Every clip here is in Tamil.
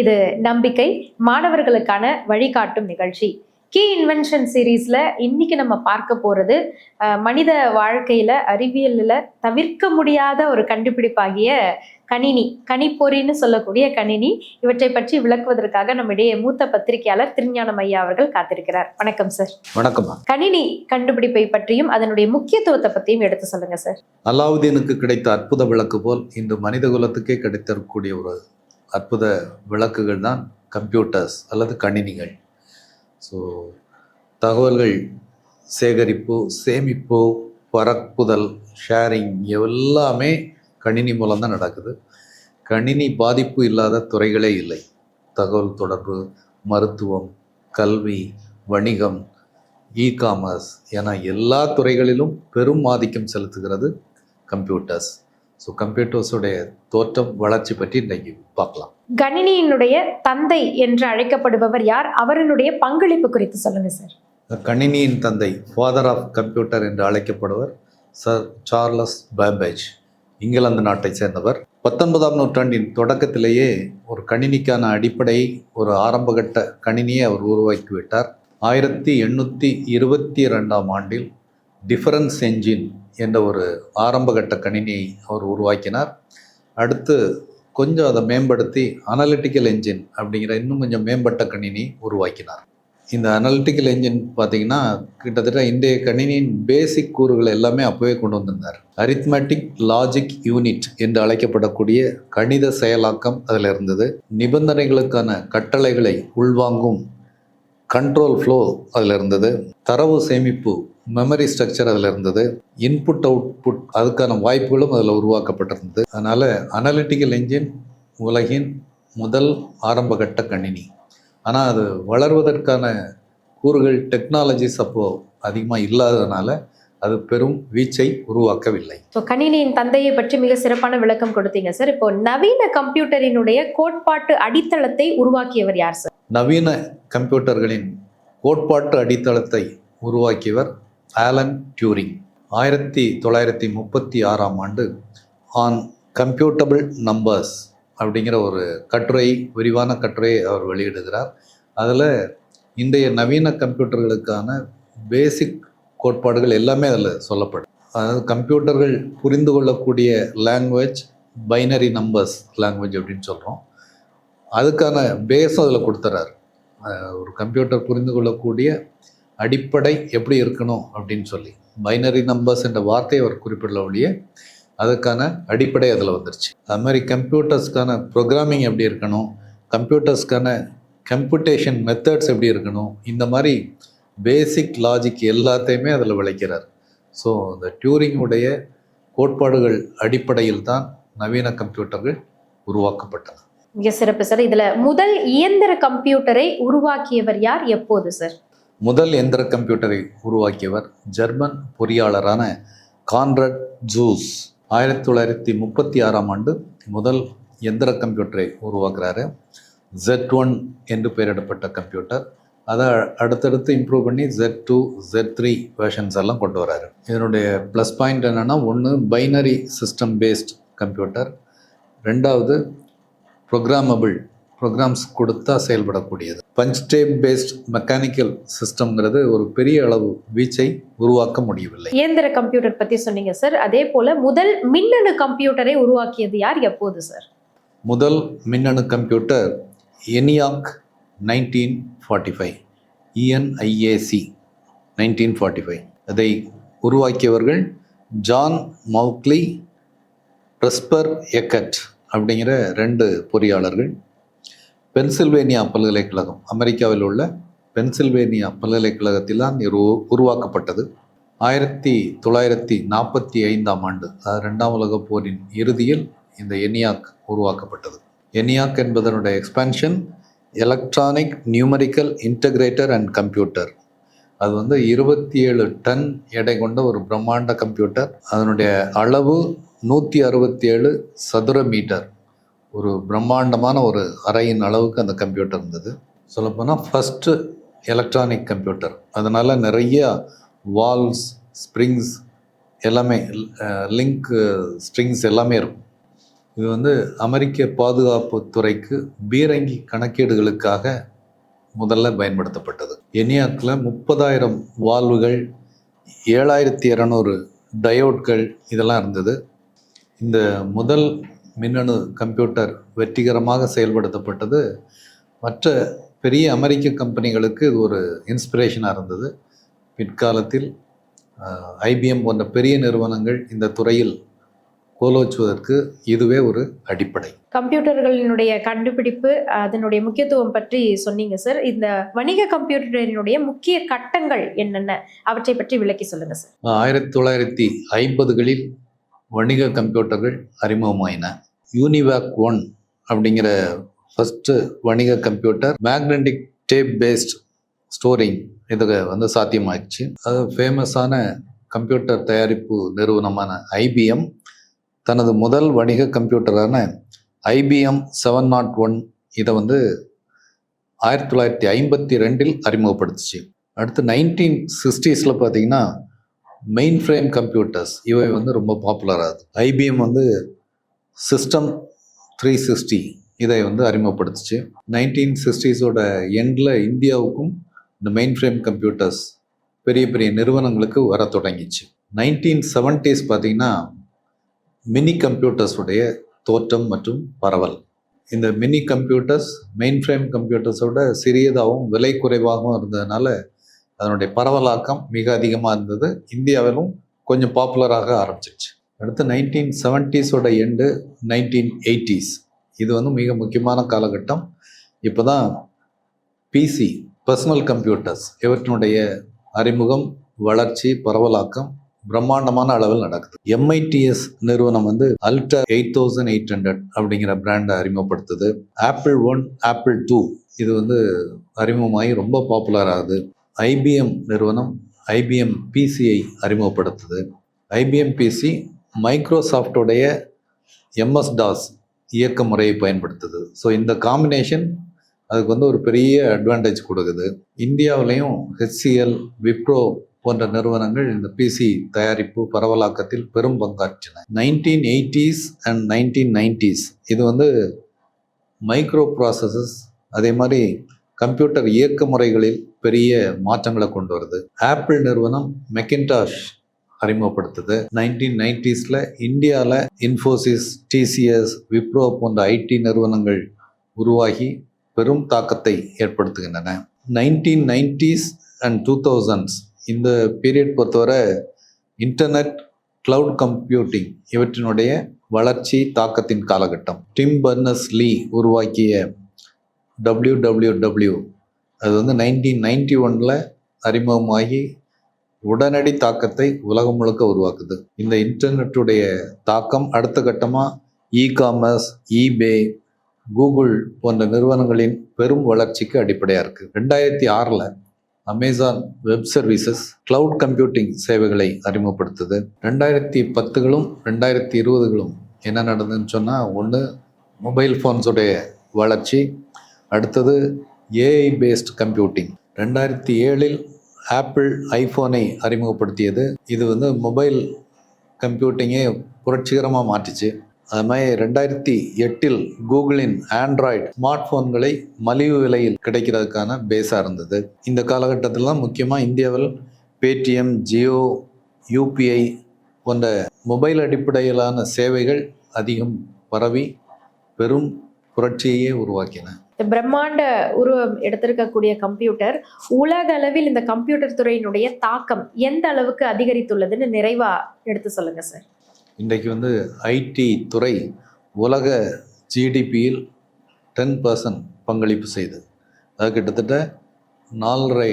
இது நம்பிக்கை மாணவர்களுக்கான வழிகாட்டும் நிகழ்ச்சி. கீ இன்வென்ஷன் சீரீஸ்ல இன்னைக்கு நம்ம பார்க்க போறது மனித வாழ்க்கையில அறிவியல்ல தவிர்க்க முடியாத ஒரு கண்டுபிடிப்பாகிய கணினி கணிப்பொறின்னு சொல்லக்கூடிய கணினி. இவற்றை பற்றி விளக்குவதற்காக நம்முடைய மூத்த பத்திரிகையாளர் திருஞானம் ஐயா அவர்கள் காத்திருக்கிறார். வணக்கம் சார். வணக்கம்மா. கணினி கண்டுபிடிப்பை பற்றியும் அதனுடைய முக்கியத்துவத்தை பற்றியும் எடுத்து சொல்லுங்க சார். அலாவுதீனுக்கு கிடைத்த அற்புத விளக்கு போல் இன்று மனித குலத்துக்கே கிடைத்திருக்கக்கூடிய ஒரு அற்புத விளக்குகள் தான் கம்ப்யூட்டர்ஸ் அல்லது கணினிகள். ஸோ தகவல்கள் சேகரிப்பு சேமிப்பு பரப்புதல் ஷேரிங் எல்லாமே கணினி மூலம்தான் நடக்குது. கணினி பாதிப்பு இல்லாத துறைகளே இல்லை. தகவல் தொடர்பு மருத்துவம் கல்வி வணிகம் இ காமர்ஸ் என எல்லா துறைகளிலும் பெரும் ஆதிக்கம் செலுத்துகிறது கம்ப்யூட்டர்ஸ். ஸோ கம்ப்யூட்டர்ஸுடைய தோற்றம் வளர்ச்சி பற்றி இன்றைக்கு பார்க்கலாம். கணினியினுடைய தந்தை என்று அழைக்கப்படுபவர் யார்? அவரினுடைய பங்களிப்பு குறித்து சொல்லுங்க சார் கணினியின் தந்தை ஃபாதர் ஆஃப் கம்ப்யூட்டர் என்று அழைக்கப்படுவர் சர் சார்லஸ் பேபேஜ் இங்கிலாந்து நாட்டை சேர்ந்தவர். பத்தொன்பதாம் நூற்றாண்டின் தொடக்கத்திலேயே ஒரு கணினிக்கான அடிப்படை ஒரு ஆரம்பகட்ட கணினியை அவர் உருவாக்கிவிட்டார். ஆயிரத்தி எண்ணூற்றி இருபத்தி ரெண்டாம் ஆண்டில் டிஃபரன்ஸ் என்ஜின் என்ற ஒரு ஆரம்பகட்ட கணினியை அவர் உருவாக்கினார். அடுத்து கொஞ்சம் அதை மேம்படுத்தி அனலிட்டிக்கல் என்ஜின் அப்படிங்கிற இன்னும் கொஞ்சம் மேம்பட்ட கணினி உருவாக்கினார். இந்த அனலிட்டிக்கல் என்ஜின் பார்த்தீங்கன்னா கிட்டத்தட்ட இன்றைய கணினியின் பேசிக் கூறுகள் எல்லாமே அப்போவே கொண்டு வந்திருந்தார். அரித்மேட்டிக் லாஜிக் யூனிட் என்று அழைக்கப்படக்கூடிய கணித செயலாக்கம் அதில் இருந்தது. நிபந்தனைகளுக்கான கட்டளைகளை உள்வாங்கும் கண்ட்ரோல் ஃப்ளோ அதில் இருந்தது. தரவு சேமிப்பு மெமரி ஸ்ட்ரக்சர் அதில் இருந்தது. இன்புட் அவுட்புட் அதுக்கான வாய்ப்புகளும் அதில் உருவாக்கப்பட்டிருந்தது. அதனால் அனலிட்டிக்கல் என்ஜின் உலகின் முதல் ஆரம்பகட்ட கணினி. ஆனால் அது வளர்வதற்கான கூறுகள் டெக்னாலஜிஸ் அப்போது அதிகமாக இல்லாததுனால அது பெரும் வீச்சை உருவாக்கவில்லை. ஸோ கணினியின் தந்தையை பற்றி மிக சிறப்பான விளக்கம் கொடுத்தீங்க சார் இப்போ நவீன கம்ப்யூட்டரினுடைய கோட்பாட்டு அடித்தளத்தை உருவாக்கியவர் யார் சார் நவீன கம்ப்யூட்டர்களின் கோட்பாட்டு அடித்தளத்தை உருவாக்கியவர் ஆலன் டியூரிங். ஆயிரத்தி தொள்ளாயிரத்தி முப்பத்தி ஆறாம் ஆண்டு ஆன் கம்ப்யூட்டபிள் நம்பர்ஸ் அப்படிங்கிற ஒரு கட்டுரை விரிவான கட்டுரையை அவர் வெளியிடுகிறார். அதில் இன்றைய நவீன கம்ப்யூட்டர்களுக்கான பேசிக் கோட்பாடுகள் எல்லாமே அதில் சொல்லப்படும். அதாவது கம்ப்யூட்டர்கள் புரிந்து கொள்ளக்கூடிய லாங்குவேஜ் பைனரி நம்பர்ஸ் லாங்குவேஜ் அப்படின்னு சொல்கிறோம் அதுக்கான பேஸும் அதில் கொடுத்துறாரு. ஒரு கம்ப்யூட்டர் புரிந்து கொள்ளக்கூடிய அடிப்படை எப்படி இருக்கணும் அப்படின்னு சொல்லி. பைனரி நம்பர்ஸ் என்ற வார்த்தையை அவர் குறிப்பிடல ஒழிய அதுக்கான அடிப்படை அதில் வந்துருச்சு. அது மாதிரி கம்ப்யூட்டர்ஸ்க்கான ப்ரோக்ராமிங் எப்படி இருக்கணும் கம்ப்யூட்டர்ஸ்க்கான கம்ப்யூட்டேஷன் மெத்தட்ஸ் எப்படி இருக்கணும் இந்த மாதிரி பேசிக் லாஜிக் எல்லாத்தையுமே அதில் விளைக்கிறார். ஸோ இந்த டியூரிங்குடைய கோட்பாடுகள் அடிப்படையில் தான் நவீன கம்ப்யூட்டர்கள் உருவாக்கப்பட்டன. மிக சிறப்பு சார் இதில் முதல் இயந்திர கம்ப்யூட்டரை உருவாக்கியவர் யார் எப்போது சார் முதல் எந்திர கம்ப்யூட்டரை உருவாக்கியவர் ஜெர்மன் பொறியாளரான கான்ரட் ஜூஸ். ஆயிரத்தி தொள்ளாயிரத்தி முப்பத்தி ஆறாம் ஆண்டு முதல் எந்திர கம்ப்யூட்டரை உருவாக்குறாரு. ஜெட் ஒன் என்று பெயரிடப்பட்ட கம்ப்யூட்டர். அதை அடுத்தடுத்து இம்ப்ரூவ் பண்ணி Z two Z three versions எல்லாம் கொண்டு வராரு. இதனுடைய ப்ளஸ் பாயிண்ட் என்னென்னா ஒன்று பைனரி சிஸ்டம் பேஸ்ட் கம்ப்யூட்டர் ரெண்டாவது ப்ரோக்ராமபிள் ப்ரோக்ராம்ஸ் கொடுத்தா செயல்படக்கூடியது. பஞ்ச் டேப் பேஸ்ட் மெக்கானிக்கல் சிஸ்டம்ங்கிறது ஒரு பெரிய அளவு வீச்சை உருவாக்க முடியவில்லை. இயந்திர கம்ப்யூட்டர் பத்தி சொன்னீங்க சார் அதே போல முதல் மின்னணு கம்ப்யூட்டரை உருவாக்கியது யார் எப்போது சார் முதல் மின்னணு computer ENIAC nineteen forty five E N I A C nineteen forty five அதை உருவாக்கியவர்கள் ஜான் மௌக்லி பிரஸ்பர் எக்கட் அப்படிங்கிற ரெண்டு பொறியாளர்கள். பென்சில்வேனியா பல்கலைக்கழகம் அமெரிக்காவில் உள்ள பென்சில்வேனியா பல்கலைக்கழகத்தில் தான் இது உருவாக்கப்பட்டது. ஆயிரத்தி தொள்ளாயிரத்தி நாற்பத்தி ஐந்தாம் ஆண்டு அதாவது ரெண்டாம் உலகப் போரின் இறுதியில் இந்த எனியாக் உருவாக்கப்பட்டது. எனியாக் என்பதனுடைய expansion electronic numerical integrator and computer அது வந்து இருபத்தி ஏழு டன் எடை கொண்ட ஒரு பிரம்மாண்ட கம்ப்யூட்டர் அதனுடைய அளவு நூற்றி அறுபத்தி ஏழு சதுர மீட்டர் ஒரு பிரம்மாண்டமான ஒரு அறையின் அளவுக்கு அந்த கம்ப்யூட்டர் இருந்தது. சொல்லப்போனால் ஃபஸ்ட்டு எலக்ட்ரானிக் கம்ப்யூட்டர் அதனால் நிறைய வால்ஸ் ஸ்ப்ரிங்ஸ் எல்லாமே லிங்க் ஸ்ட்ரிங்ஸ் எல்லாமே இருக்கும். இது வந்து அமெரிக்க பாதுகாப்பு துறைக்கு பீரங்கி கணக்கீடுகளுக்காக முதல்ல பயன்படுத்தப்பட்டது. எனியாக்கில் முப்பதாயிரம் வால்வுகள் ஏழாயிரத்தி இரநூறு டயோட்கள் இதெல்லாம் இருந்தது. இந்த முதல் மின்னணு கம்ப்யூட்டர் வெற்றிகரமாக செயல்படுத்தப்பட்டது. மற்ற பெரிய அமெரிக்க கம்பெனிகளுக்கு இது ஒரு இன்ஸ்பிரேஷனாக இருந்தது. பிற்காலத்தில் ஐபிஎம் போன்ற பெரிய நிறுவனங்கள் இந்த துறையில் கோலோச்சுவதற்கு இதுவே ஒரு அடிப்படை. கம்ப்யூட்டர்களினுடைய கண்டுபிடிப்பு அதனுடைய முக்கியத்துவம் பற்றி சொன்னீங்க சார் இந்த வணிக கம்ப்யூட்டரினுடைய முக்கிய கட்டங்கள் என்னென்ன? அவற்றை பற்றி விளக்கி சொல்லுங்க சார் ஆயிரத்தி தொள்ளாயிரத்தி ஐம்பதுகளில் வணிக கம்ப்யூட்டர்கள் அறிமுகமாயின. யூனிவேக் ஒன் அப்படிங்கிற ஃபஸ்ட்டு வணிக computer magnetic tape based storing இது வந்து சாத்தியமாயிடுச்சு. அது ஃபேமஸான கம்ப்யூட்டர் தயாரிப்பு நிறுவனமான ஐபிஎம் தனது முதல் வணிக கம்ப்யூட்டரான ஐபிஎம் செவன் நாட் ஒன் இதை வந்து ஆயிரத்தி தொள்ளாயிரத்தி ஐம்பத்தி ரெண்டில் அறிமுகப்படுத்துச்சு. அடுத்து நைன்டீன் சிக்ஸ்டீஸில் பார்த்தீங்கன்னா மெயின் ஃப்ரேம் கம்ப்யூட்டர்ஸ் இவை வந்து ரொம்ப பாப்புலர் ஆகுது ஐபிஎம் வந்து சிஸ்டம் த்ரீ சிக்ஸ்டி இதை வந்து அறிமுகப்படுத்துச்சு. நைன்டீன் சிக்ஸ்டீஸோட எண்டில் இந்தியாவுக்கும் இந்த மெயின் ஃப்ரேம் கம்ப்யூட்டர்ஸ் பெரிய பெரிய நிறுவனங்களுக்கு வர தொடங்கிச்சு. நைன்டீன் செவன்டீஸ் பார்த்தீங்கன்னா மினி கம்ப்யூட்டர்ஸுடைய தோற்றம் மற்றும் பரவல். இந்த மினி கம்ப்யூட்டர்ஸ் மெயின் ஃப்ரேம் கம்ப்யூட்டர்ஸோட சிறியதாகவும் விலை குறைவாகவும் இருந்ததுனால அதனுடைய பரவலாக்கம் மிக அதிகமாக இருந்தது. இந்தியாவிலும் கொஞ்சம் பாப்புலராக ஆரம்பிச்சிருச்சு. அடுத்து நைன்டீன் செவன்ட்டீஸோட எண்டு நைன்டீன் எயிட்டிஸ் இது வந்து மிக முக்கியமான காலகட்டம். இப்போ தான் பிசி பர்சனல் கம்ப்யூட்டர்ஸ் இவற்றினுடைய அறிமுகம் வளர்ச்சி பரவலாக்கம் பிரம்மாண்டமான அளவில் நடக்குது. எம்ஐடிஎஸ் நிறுவனம் வந்து ultra eight thousand eight hundred அப்படிங்கிற பிராண்டை அறிமுகப்படுத்துது. ஆப்பிள் ஒன் ஆப்பிள் டூ இது வந்து அறிமுகமாகி ரொம்ப பாப்புலர் ஆகுது. ஐபிஎம் நிறுவனம் ஐபிஎம் பிசியை அறிமுகப்படுத்துது. ஐபிஎம் பிசி மைக்ரோசாஃப்டோடைய எம்எஸ் டாஸ் இயக்க முறையை பயன்படுத்துது. ஸோ இந்த காம்பினேஷன் அதுக்கு வந்து ஒரு பெரிய அட்வான்டேஜ் கொடுக்குது. இந்தியாவிலையும் ஹெச்சிஎல் விப்ரோ போன்ற நிறுவனங்கள் இந்த பிசி தயாரிப்பு பரவலாக்கத்தில் பெரும் பங்காற்றின. Nineteen eighties and nineteen nineties இது வந்து மைக்ரோ ப்ராசஸஸ் அதே மாதிரி கம்ப்யூட்டர் இயக்க முறைகளில் பெரிய மாற்றங்களை கொண்டு வருது. ஆப்பிள் நிறுவனம் மெக்கின்டாஷ் அறிமுகப்படுத்துது. நைன்டீன் நைன்டிஸில் இந்தியாவில் இன்ஃபோசிஸ் டிசிஎஸ் விப்ரோ போன்ற ஐடி நிறுவனங்கள் உருவாகி பெரும் தாக்கத்தை ஏற்படுத்துகின்றன. Nineteen nineties and two thousands இந்த பீரியட் பொறுத்தவரை இன்டர்நெட் கிளவுட் கம்ப்யூட்டிங் இவற்றினுடைய வளர்ச்சி தாக்கத்தின் காலகட்டம். டிம் பர்னஸ் லீ உருவாக்கிய டபிள்யூ டபிள்யூ டபிள்யூ அது வந்து நைன்டீன் நைன்டி ஒனில் அறிமுகமாகி உடனடி தாக்கத்தை உலகம் முழுக்க உருவாக்குது. இந்த இன்டர்நெட்டுடைய தாக்கம் அடுத்த கட்டமாக இ காமர்ஸ் இபே கூகுள் போன்ற நிறுவனங்களின் பெரும் வளர்ச்சிக்கு அடிப்படையாக இருக்குது ரெண்டாயிரத்தி ஆறில் Amazon web services cloud computing சேவைகளை அறிமுகப்படுத்துது. ரெண்டாயிரத்தி பத்துகளும் ரெண்டாயிரத்தி இருபதுகளும் என்ன நடந்ததுன்னு சொன்னால் ஒன்று மொபைல் ஃபோன்ஸுடைய வளர்ச்சி அடுத்தது ஏஐ பேஸ்ட் கம்ப்யூட்டிங் ரெண்டாயிரத்தி ஏழில் ஆப்பிள் ஐஃபோனை அறிமுகப்படுத்தியது. இது வந்து மொபைல் கம்ப்யூட்டிங்கே புரட்சிகரமாக மாற்றிச்சு. அது மாதிரி ரெண்டாயிரத்தி எட்டில் கூகுளின் ஆண்ட்ராய்டு ஸ்மார்ட் ஃபோன்களை மலிவு விலையில் கிடைக்கிறதுக்கான பேஸாக இருந்தது. இந்த காலகட்டத்தில் முக்கியமாக இந்தியாவில் பேடிஎம் ஜியோ யூபிஐ போன்ற மொபைல் அடிப்படையிலான சேவைகள் அதிகம் பரவி பெரும் புரட்சியையே உருவாக்கின. இந்த பிரம்மாண்ட உருவம் எடுத்திருக்கக்கூடிய கம்ப்யூட்டர் உலக அளவில் இந்த கம்ப்யூட்டர் துறையினுடைய தாக்கம் எந்த அளவுக்கு அதிகரித்துள்ளதுன்னு நிறைவா எடுத்து சொல்லுங்க சார் இன்றைக்கு வந்து ஐடி துறை உலக ஜிடிபியில் டென் பர்சன்ட் பங்களிப்பு செய்து அது கிட்டத்தட்ட நாலரை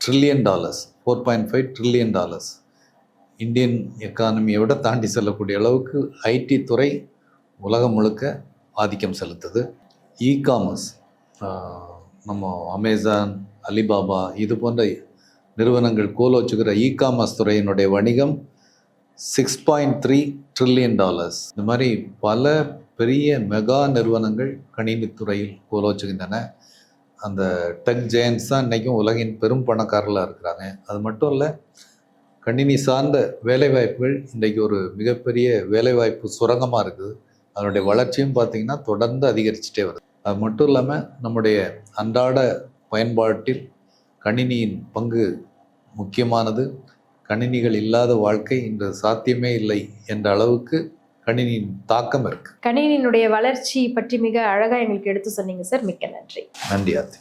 trillion dollars four point five trillion dollars Indian எக்கானமியை விட தாண்டி செல்லக்கூடிய அளவுக்கு ஐடி துறை உலகம் முழுக்க ஆதிக்கம் செலுத்துது. இ காமர்ஸ் நம்ம அமேசான் அலிபாபா இது போன்ற நிறுவனங்கள் கோலோச்சுக்கிற இ காமர்ஸ் துறையினுடைய வணிகம் six point three trillion dollars இந்த மாதிரி பல பெரிய மெகா நிறுவனங்கள் கணினித்துறையில் கோலோச்சுகின்றன அந்த டெக் ஜெயன்ஸ் தான் இன்றைக்கும் உலகின் பெரும் பணக்காரர்களாக இருக்கிறாங்க. அது மட்டும் இல்லை கணினி சார்ந்த வேலைவாய்ப்புகள் இன்றைக்கு ஒரு மிகப்பெரிய வேலைவாய்ப்பு சுரங்கமாக இருக்குது. அதனுடைய வளர்ச்சியும் பார்த்தீங்கன்னா தொடர்ந்து அதிகரிச்சுட்டே வருது. அது மட்டும் இல்லாமல் நம்முடைய அன்றாட பயன்பாட்டில் கணினியின் பங்கு முக்கியமானது. கணினிகள் இல்லாத வாழ்க்கை இன்று சாத்தியமே இல்லை என்ற அளவுக்கு கணினியின் தாக்கம் இருக்கு. கணினியினுடைய வளர்ச்சி பற்றி மிக அழகா எங்களுக்கு எடுத்து சொன்னீங்க சார். மிக்க நன்றி. நன்றி ஆர்த்தி.